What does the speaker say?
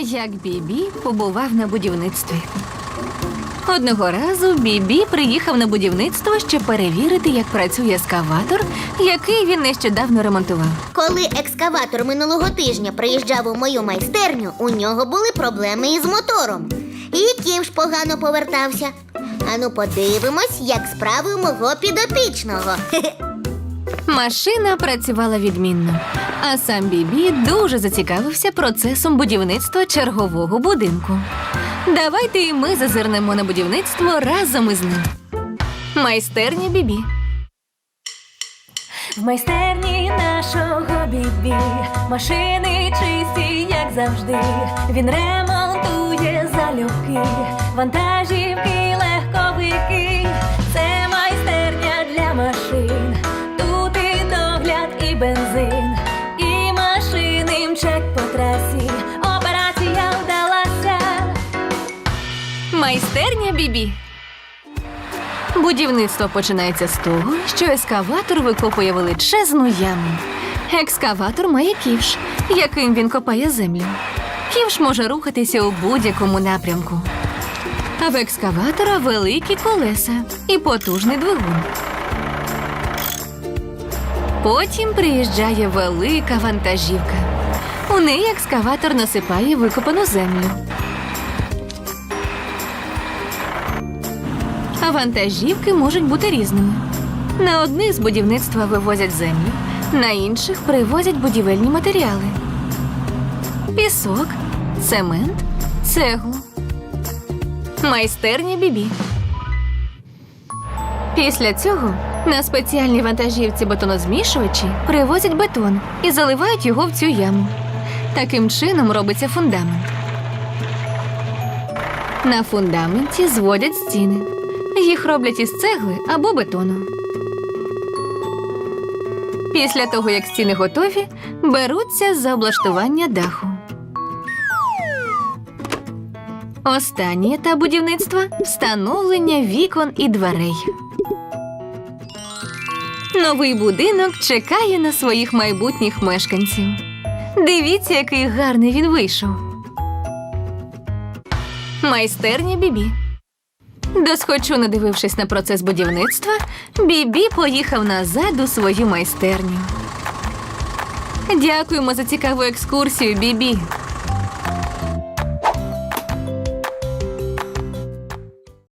Як Бібі побував на будівництві. Одного разу Бібі приїхав на будівництво, щоб перевірити, як працює ескаватор, який він нещодавно ремонтував. Коли екскаватор минулого тижня приїжджав у мою майстерню, у нього були проблеми із мотором. І ківш погано повертався. Ану, подивимось, як справи мого підопічного. Машина працювала відмінно, а сам Бібі дуже зацікавився процесом будівництва чергового будинку. Давайте і ми зазирнемо на будівництво разом із ним. Майстерня Бібі. В майстерні нашого бібі машини чисті, як завжди. Він ремонтує залюбки, вантажівки, Майстерня Бібі. Будівництво починається з того, що ескаватор викопує величезну яму. Екскаватор має ківш, яким він копає землю. Ківш може рухатися у будь-якому напрямку. А в екскаватора великі колеса і потужний двигун. Потім приїжджає велика вантажівка. У неї екскаватор насипає викопану землю. А вантажівки можуть бути різними. На одних з будівництва вивозять землю, на інших привозять будівельні матеріали: пісок, цемент, цеглу. Майстерня бібі. Після цього на спеціальній вантажівці бетонозмішувачі привозять бетон і заливають його в цю яму. Таким чином робиться фундамент. На фундаменті зводять стіни. Їх роблять із цегли або бетону. Після того, як стіни готові, беруться за облаштування даху. Останній етап будівництва встановлення вікон і дверей. Новий будинок чекає на своїх майбутніх мешканців. Дивіться, який гарний він вийшов. Майстерня Бібі. Досхочу, надивившись на процес будівництва, Бібі поїхав назад у свою майстерню. Дякуємо за цікаву екскурсію, Бібі.